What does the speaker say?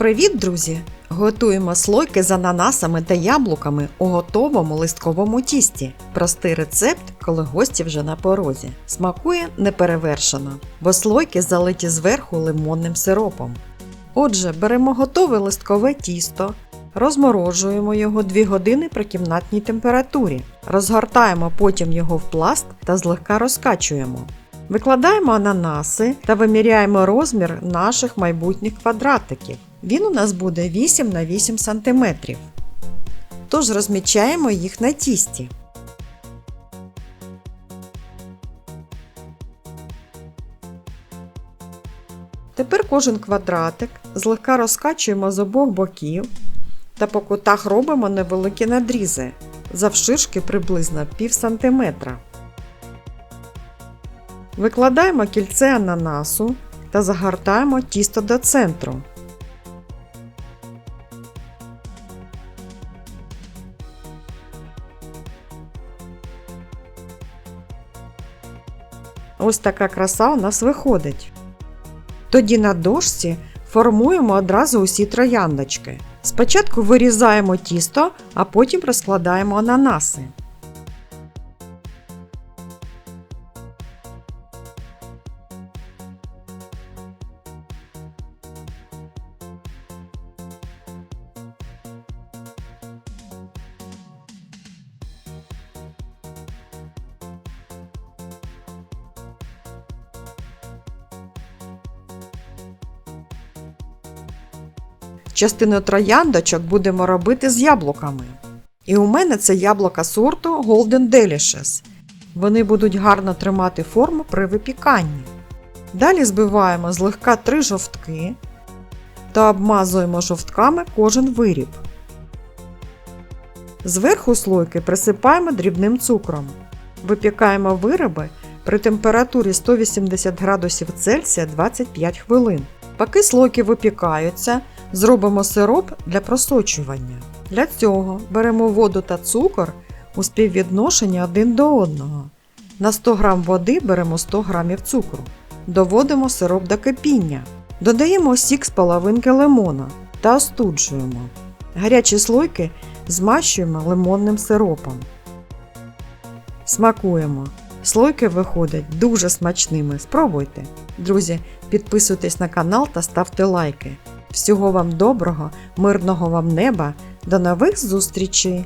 Привіт, друзі! Готуємо слойки з ананасами та яблуками у готовому листковому тісті. Простий рецепт, коли гості вже на порозі. Смакує неперевершено, бо слойки залиті зверху лимонним сиропом. Отже, беремо готове листкове тісто, розморожуємо його 2 години при кімнатній температурі, розгортаємо потім його в пласт та злегка розкачуємо. Викладаємо ананаси та виміряємо розмір наших майбутніх квадратиків. Він у нас буде 8 на 8 см. Тож розмічаємо їх на тісті. Тепер кожен квадратик злегка розкачуємо з обох боків та по кутах робимо невеликі надрізи завширшки приблизно пів сантиметра. Викладаємо кільце ананасу та загортаємо тісто до центру. Ось така краса у нас виходить. Тоді на дошці формуємо одразу усі трояндочки. Спочатку вирізаємо тісто, а потім розкладаємо ананаси. Частину трояндочок будемо робити з яблуками. І у мене це яблука сорту Golden Delicious. Вони будуть гарно тримати форму при випіканні. Далі збиваємо злегка три жовтки та обмазуємо жовтками кожен виріб. Зверху слойки присипаємо дрібним цукром. Випікаємо вироби при температурі 180 градусів Цельсія 25 хвилин. Поки слойки випікаються, зробимо сироп для просочування. Для цього беремо воду та цукор у співвідношенні один до одного. На 100 г води беремо 100 г цукру. Доводимо сироп до кипіння. Додаємо сік з половинки лимона та остуджуємо. Гарячі слойки змащуємо лимонним сиропом. Смакуємо. Слойки виходять дуже смачними. Спробуйте. Друзі, підписуйтесь на канал та ставте лайки. Всього вам доброго, мирного вам неба, до нових зустрічей!